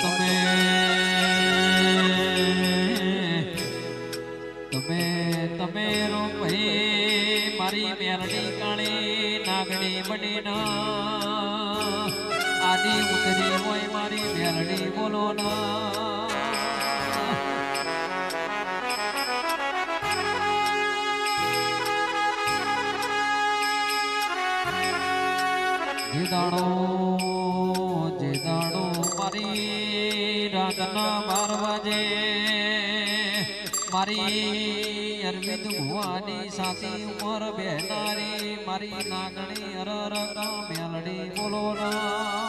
તમે. તમે તમે રો મારી મેરણી કાણી નાગણી બની ના. આદિ ઉતરી હોય મારી મેરણી બોલો ના. દાડો મારી રાતના મારી અરવિંદ ભુવાની સાથી ઉમર બેનારી મારી નાગણી અરર મેલડી બોલો ના.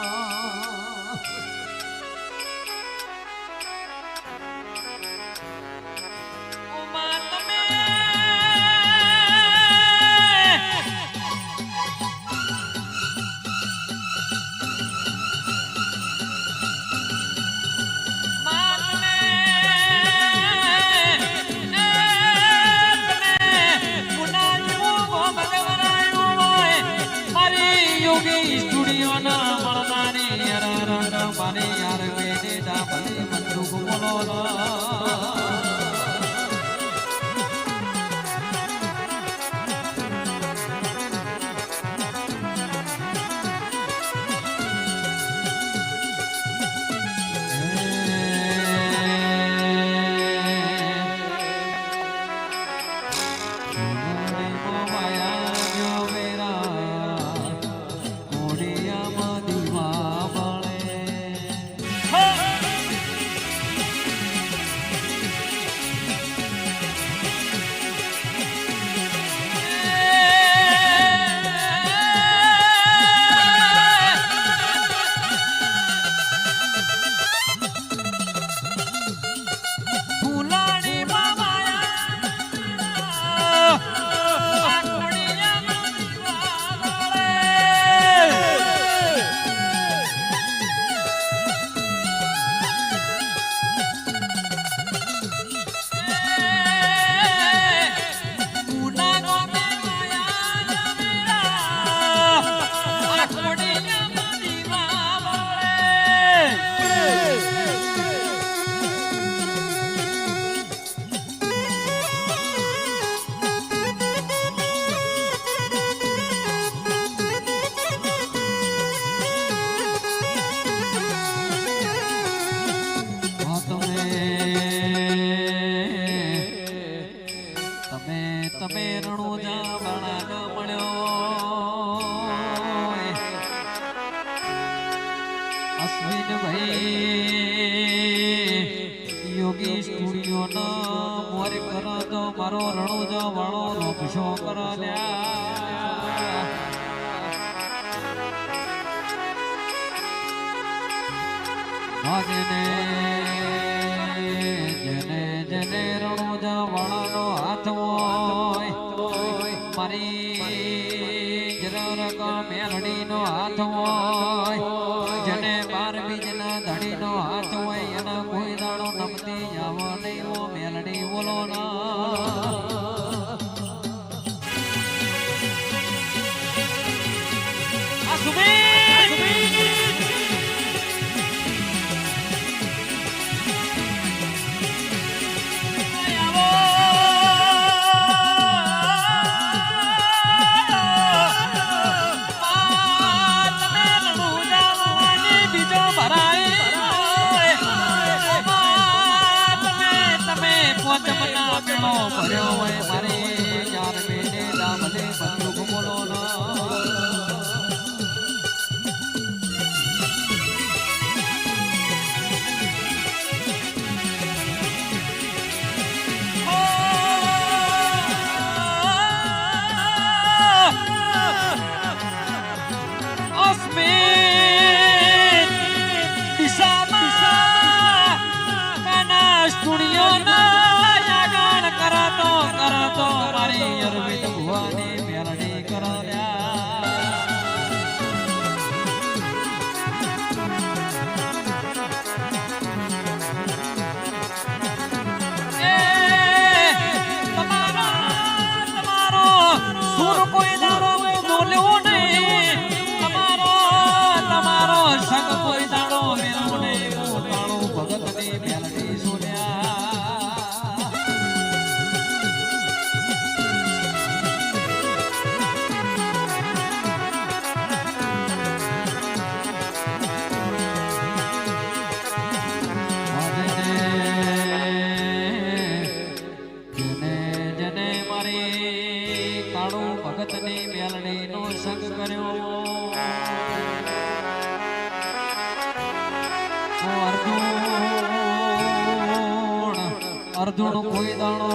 ફૂલાણી યોગી સ્ટુડિયો ના મોર કરો તો મારો રણુજા વાળો લોભશો કરો લ્યા. જેને રણુજા વાળાનો હાથ હોય, મારી सुनियो ना અર્જુન કોઈ દાણો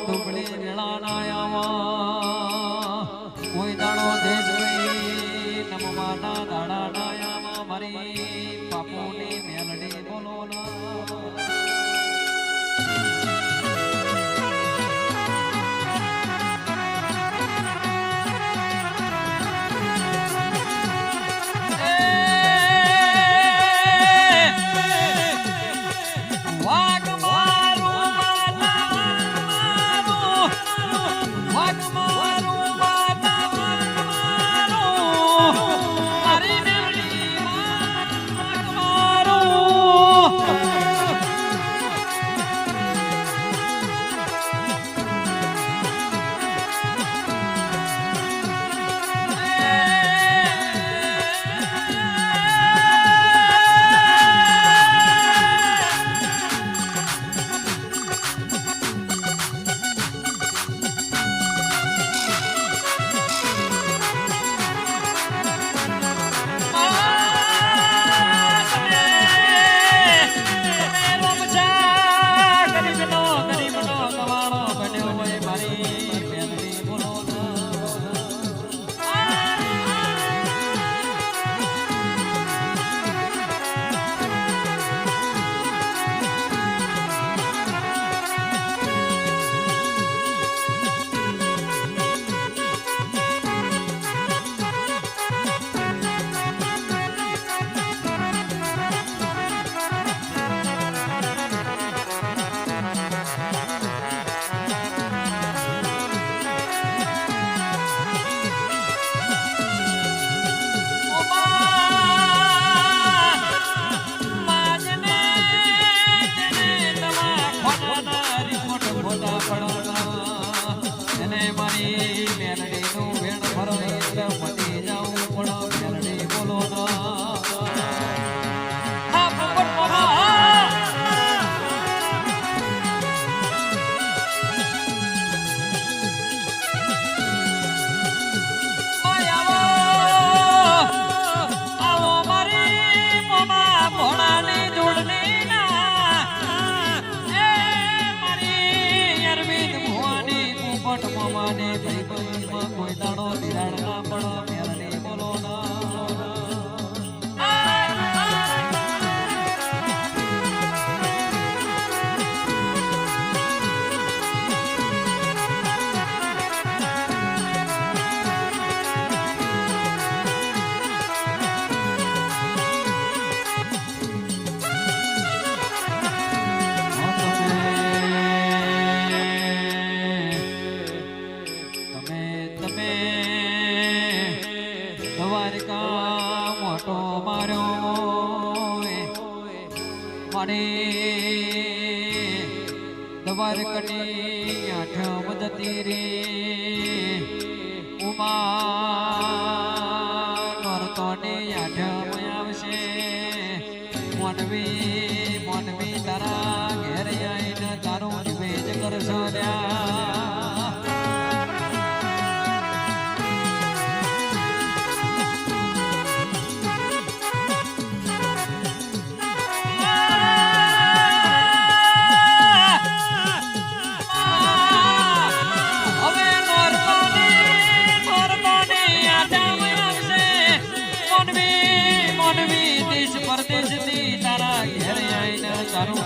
ડુબળી વેળા ના આવા કોઈ દાણો દેશ ગઈ નમવાના દાડા ના આવા મારી બાપુની મેલડી બોલો ના. આવો દ્વારકની આઠ મદતી રે ઉમા દેશ પરદેશથી તારા ઘેર આવીને તારું